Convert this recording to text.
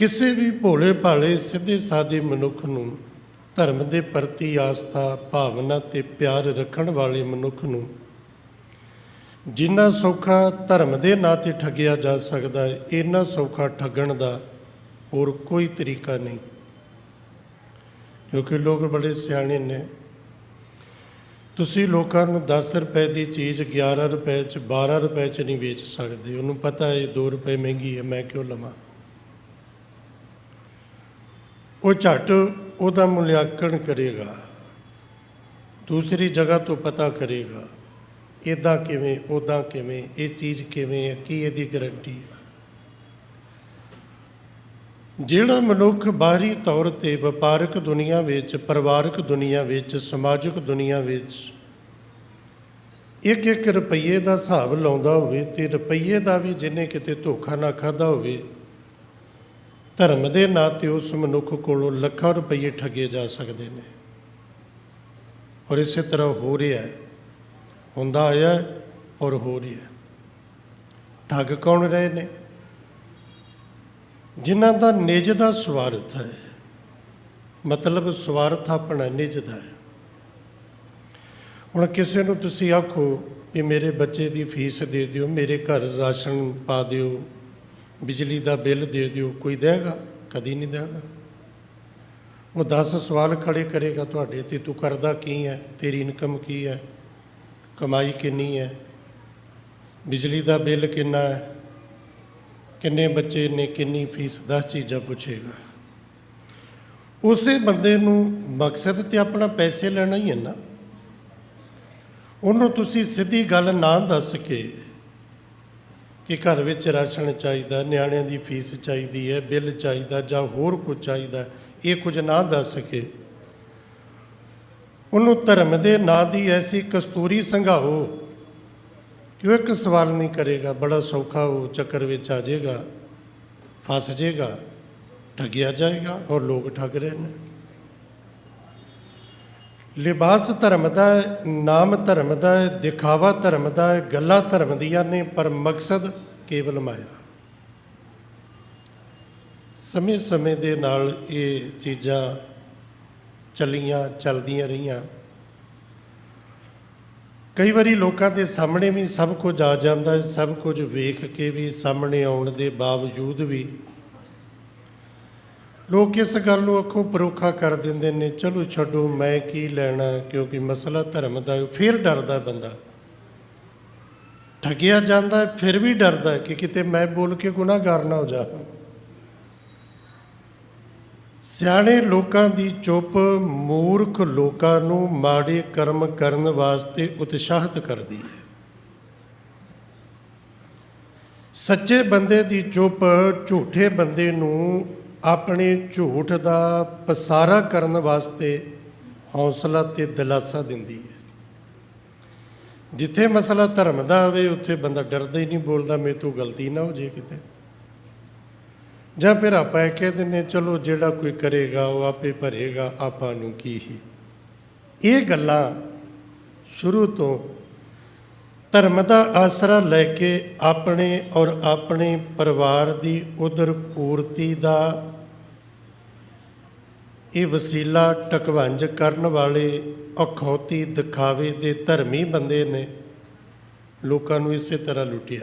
ਕਿਸੇ ਵੀ ਭੋਲੇ ਭਾਲੇ ਸਿੱਧੇ ਸਾਦੇ ਮਨੁੱਖ ਨੂੰ ਧਰਮ ਦੇ ਪ੍ਰਤੀ ਆਸਥਾ, ਭਾਵਨਾ ਤੇ ਪਿਆਰ ਰੱਖਣ ਵਾਲੇ ਮਨੁੱਖ ਨੂੰ ਜਿੰਨਾ ਸੌਖਾ ਧਰਮ ਦੇ ਨਾਂ ਤੇ ਠੱਗਿਆ ਜਾ ਸਕਦਾ ਹੈ, ਇੰਨਾ ਸੌਖਾ ਠੱਗਣ ਦਾ ਹੋਰ ਕੋਈ ਤਰੀਕਾ ਨਹੀਂ। ਕਿਉਂਕਿ ਲੋਕ ਬੜੇ ਸਿਆਣੇ ਨੇ। ਤੁਸੀਂ ਲੋਕਾਂ ਨੂੰ 10 ਰੁਪਏ ਦੀ ਚੀਜ਼ 11 ਰੁਪਏ ਚ 12 ਰੁਪਏ ਚ ਨਹੀਂ ਵੇਚ ਸਕਦੇ। ਉਹਨੂੰ ਪਤਾ ਹੈ 2 ਰੁਪਏ ਮਹਿੰਗੀ ਹੈ, ਮੈਂ ਕਿਉਂ ਲਵਾਂ? ਉਹ ਝੱਟ ਉਹਦਾ ਮੁਲਾਂਕਣ ਕਰੇਗਾ। ਦੂਸਰੀ ਜਗ੍ਹਾ ਤੋਂ ਪਤਾ ਕਰੇਗਾ ਇਦਾਂ ਕਿਵੇਂ ਉਦਾਂ ਕਿਵੇਂ, ਇਹ ਚੀਜ਼ ਕਿਵੇਂ ਹੈ, ਕੀ ਇਹਦੀ ਗਾਰੰਟੀ ਹੈ। ਜਿਹੜਾ ਮਨੁੱਖ ਬਾਹਰੀ ਤੌਰ ਤੇ ਵਪਾਰਕ ਦੁਨੀਆ ਵਿੱਚ, ਪਰਿਵਾਰਕ ਦੁਨੀਆ ਵਿੱਚ, ਸਮਾਜਿਕ ਦੁਨੀਆ ਵਿੱਚ ਇੱਕ ਇੱਕ ਰੁਪਈਏ ਦਾ ਹਿਸਾਬ ਲਾਉਂਦਾ ਹੋਵੇ ਤੇ ਰੁਪਈਏ ਦਾ ਵੀ ਜਿਹਨੇ ਕਿਤੇ ਧੋਖਾ ਨਾ ਖਾਦਾ ਹੋਵੇ ਧਰਮ ਦੇ ਨਾਂ ਤੇ ਉਸ ਮਨੁੱਖ ਕੋਲੋਂ ਲੱਖਾਂ ਰੁਪਈਏ ਠੱਗੇ ਜਾ ਸਕਦੇ ਨੇ। ਔਰ ਇਸੇ ਤਰ੍ਹਾਂ ਹੋ ਰਿਹਾ ਹੈ। ਹੁੰਦਾ ਆਇਆ ਔਰ ਹੋ ਰਿਹਾ ਠੱਗ ਕੌਣ ਰਹੇ ਨੇ? ਜਿਨ੍ਹਾਂ ਦਾ ਨਿਜ ਦਾ ਸਵਾਰਥ ਹੈ। ਮਤਲਬ ਸਵਾਰਥ ਆਪਣਾ ਨਿਜ ਦਾ ਹੈ। ਹੁਣ ਕਿਸੇ ਨੂੰ ਤੁਸੀਂ ਆਖੋ ਕਿ ਮੇਰੇ ਬੱਚੇ ਦੀ ਫੀਸ ਦੇ ਦਿਓ, ਮੇਰੇ ਘਰ ਰਾਸ਼ਨ ਪਾ ਦਿਓ ਬਿਜਲੀ ਦਾ ਬਿੱਲ ਦੇ ਦਿਓ, ਕੋਈ ਦੇਗਾ ਕਦੀ ਨਹੀਂ ਦੇਗਾ ਉਹ 10 ਸਵਾਲ ਖੜੇ ਕਰੇਗਾ ਤੁਹਾਡੇ ਤੇ, ਤੂੰ ਕਰਦਾ ਕੀ ਹੈ? ਤੇਰੀ ਇਨਕਮ ਕੀ ਹੈ? ਕਮਾਈ ਕਿੰਨੀ ਹੈ? ਬਿਜਲੀ ਦਾ ਬਿੱਲ ਕਿੰਨਾ ਹੈ? ਕਿੰਨੇ ਬੱਚੇ ਨੇ, ਕਿੰਨੀ ਫੀਸ? 10 ਚੀਜ਼ਾਂ ਪੁੱਛੇਗਾ। ਉਸੇ ਬੰਦੇ ਨੂੰ ਮਕਸਦ ਤੇ ਆਪਣਾ ਪੈਸੇ ਲੈਣਾ ਹੀ ਹੈ ਨਾ। ਉਹਨੂੰ ਤੁਸੀਂ ਸਿੱਧੀ ਗੱਲ ਨਾ ਦੱਸ ਕੇ ਕਿ ਘਰ ਵਿੱਚ ਰਾਸ਼ਨ ਚਾਹੀਦਾ, ਨਿਆਣਿਆਂ ਦੀ ਫੀਸ ਚਾਹੀਦੀ ਹੈ, ਬਿੱਲ ਚਾਹੀਦਾ ਜਾਂ ਹੋਰ ਕੁਝ ਚਾਹੀਦਾ, ਇਹ ਕੁਝ ਨਾ ਦੱਸ ਸਕੇ। ਉਹਨੂੰ ਧਰਮ ਦੇ ਨਾਂ ਦੀ ਐਸੀ ਕਸਤੂਰੀ ਸੰਘਾਓ ਕਿ ਉਹ ਇੱਕ ਸਵਾਲ ਨਹੀਂ ਕਰੇਗਾ, ਬੜਾ ਸੌਖਾ ਉਹ ਚੱਕਰ ਵਿੱਚ ਆ ਜਾਏਗਾ, ਫਸ ਜਾਏਗਾ, ਠੱਗਿਆ ਜਾਏਗਾ ਔਰ ਲੋਕ ਠੱਗ ਰਹੇ ਨੇ। ਲਿਬਾਸ ਧਰਮ ਦਾ, ਨਾਮ ਧਰਮ ਦਾ, ਦਿਖਾਵਾ ਧਰਮ ਦਾ, ਗੱਲਾਂ ਧਰਮ ਦੀਆਂ ਨੇ, ਪਰ ਮਕਸਦ ਕੇਵਲ ਮਾਇਆ। ਸਮੇਂ ਸਮੇਂ ਦੇ ਨਾਲ ਇਹ ਚੀਜ਼ਾਂ ਚੱਲੀਆਂ, ਚੱਲਦੀਆਂ ਰਹੀਆਂ। ਕਈ ਵਾਰੀ ਲੋਕਾਂ ਦੇ ਸਾਹਮਣੇ ਵੀ ਸਭ ਕੁਝ ਆ ਜਾਂਦਾ ਹੈ, ਸਭ ਕੁਝ ਵੇਖ ਕੇ ਵੀ, ਸਾਹਮਣੇ ਆਉਣ ਦੇ ਬਾਵਜੂਦ ਵੀ ਲੋਕ ਇਸ ਗੱਲ ਨੂੰ ਅੱਖੋਂ ਪਰੋਖਾ ਕਰ ਦਿੰਦੇ ਨੇ, ਚਲੋ ਛੱਡੋ, ਮੈਂ ਕੀ ਲੈਣਾ? ਕਿਉਂਕਿ ਮਸਲਾ ਧਰਮ ਦਾ ਫਿਰ ਡਰਦਾ ਬੰਦਾ। ਠਗਿਆ ਜਾਂਦਾ ਫਿਰ ਵੀ ਡਰਦਾ ਕਿ ਕਿਤੇ ਮੈਂ ਬੋਲ ਕੇ ਗੁਨਾਹਗਾਰ ਨਾ ਹੋ ਜਾਵਾਂ ਸਿਆਣੇ ਲੋਕਾਂ ਦੀ ਚੁੱਪ, ਮੂਰਖ ਲੋਕਾਂ ਨੂੰ ਮਾੜੇ ਕਰਮ ਕਰਨ ਵਾਸਤੇ ਉਤਸ਼ਾਹਿਤ ਕਰਦੀ ਹੈ। ਸੱਚੇ ਬੰਦੇ ਦੀ ਚੁੱਪ ਝੂਠੇ ਬੰਦੇ ਨੂੰ ਆਪਣੇ ਝੂਠ ਦਾ ਪਸਾਰਾ ਕਰਨ ਵਾਸਤੇ ਹੌਸਲਾ ਤੇ ਦਿਲਾਸਾ ਦਿੰਦੀ ਹੈ। ਜਿੱਥੇ ਮਸਲਾ ਧਰਮ ਦਾ ਹੋਵੇ ਉੱਥੇ ਬੰਦਾ ਡਰਦਾ ਹੀ ਨਹੀਂ, ਬੋਲਦਾ, ਮੇਰੇ ਤੋਂ ਗਲਤੀ ਨਾ ਹੋ ਜੇ ਕਿਤੇ। ਜਾਂ ਫਿਰ ਆਪਾਂ ਇਹ ਕਹਿ ਦਿੰਦੇ ਚਲੋ ਜਿਹੜਾ ਕੋਈ ਕਰੇਗਾ, ਉਹ ਆਪੇ ਭਰੇਗਾ, ਆਪਾਂ ਨੂੰ ਕੀ ਹੀ। ਇਹ ਗੱਲਾਂ ਸ਼ੁਰੂ ਤੋਂ ਧਰਮ ਦਾ ਆਸਰਾ ਲੈ ਕੇ ਆਪਣੇ ਔਰ ਆਪਣੇ ਪਰਿਵਾਰ ਦੀ ਉਦਰ ਪੂਰਤੀ ਦਾ ਇਹ ਵਸੀਲਾ ਟਕਵੰਜ ਕਰਨ ਵਾਲੇ ਅਖੌਤੀ ਦਿਖਾਵੇ ਦੇ ਧਰਮੀ ਬੰਦੇ ਨੇ। ਲੋਕਾਂ ਨੂੰ ਇਸੇ ਤਰ੍ਹਾਂ ਲੁੱਟਿਆ।